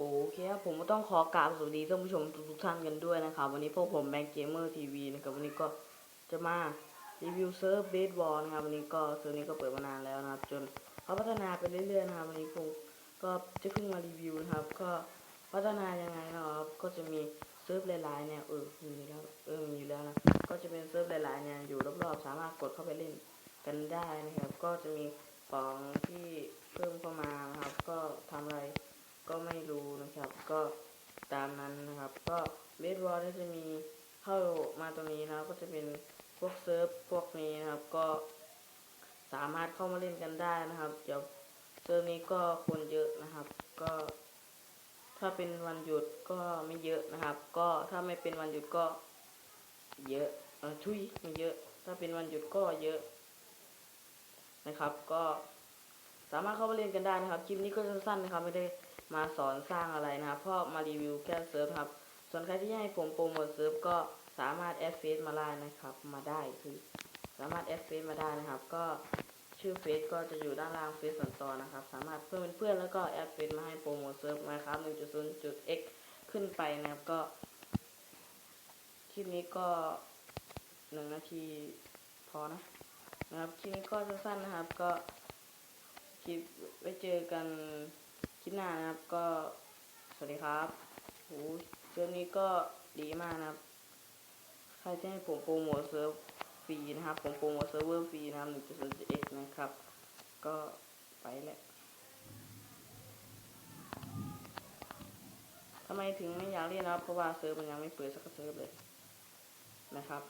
โอเคครับผมก็ต้องขอกราบสวัสดีท่านผู้ชมทุกท่านกันด้วยนะครับ วันนี้พวกผมแบงค์เกมเมอร์ทีวีนะครับวันนี้ก็จะมารีวิวเซิร์ฟเบสบอลนะครับวันนี้ก็เซิร์ฟนี้ก็เปิดมานานแล้วนะครับ จนเขาพัฒนาไปเรื่อยๆนะครับวันนี้ผมก็จะเพิ่งมารีวิวนะครับ ก็พัฒนายังไงนะครับก็จะมีเซิร์ฟหลายๆเนี่ยเออมีอยู่แล้วเออมีอยู่แล้วนะก็จะเป็นเซิร์ฟหลายๆเนี่ยอยู่รอบๆสามารถกดเข้าไปเล่นกันได้นะครับ ก็จะมีของที่เพิ่มเข้ามานะครับก็ทำอะไร ก็ไม่รู้นะครับ ก็ตามนั้นนะครับ ก็เบสบอลก็จะมีเข้ามาตรงนี้นะครับ ก็จะเป็นพวกเซิร์ฟพวกนี้นะครับ ก็สามารถเข้ามาเล่นกันได้นะครับ เดี๋ยวเซิร์ฟนี้ก็คนเยอะนะครับ ก็ ถ้าเป็นวันหยุดก็ไม่เยอะนะครับ ก็ถ้าไม่เป็นวันหยุดก็ เยอะเออชุยไม่เยอะ ถ้าเป็นวันหยุดก็เยอะนะครับ ก็สามารถเข้ามาเล่นกันได้นะครับ คลิปนี้ก็จะสั้นนะครับ ไม่ได้ มาสอนสร้างอะไรนะครับเพราะมารีวิวแค่เซิร์ฟครับส่วนใครที่ให้ผมโปรโมทเซิร์ฟก็สามารถแอดเฟซมาได้นะครับ มาได้คือสามารถแอดเฟซมาได้นะครับ ก็ชื่อเฟซก็จะอยู่ด้านล่างเฟซส่วนตัวนะครับ สามารถเพื่อนเป็นเพื่อนแล้วก็แอดเฟซมาให้โปรโมทเซิร์ฟมาครับ 1.0.x ขึ้นไปนะครับก็ คลิปนี้ก็หนึ่งนาทีพอนะนะครับคลิปนี้ก็สั้นๆนะครับก็คลิปไว้เจอกัน ลิปหน้านะครับก็สวัสดีครับโหเซิร์ฟนี้ก็ดีมากนะครับ ใครที่ให้ผมโปรโมทเซิร์ฟฟรีนะครับ ผมโปรโมทเซิร์ฟเวอร์ฟรีนะครับ 1.0.x นะครับ ก็ไปแหละทำไมถึงไม่อยากเล่นนะครับ เพราะว่าเซิร์ฟมันยังไม่เปิดสักเซิร์ฟเลยนะครับ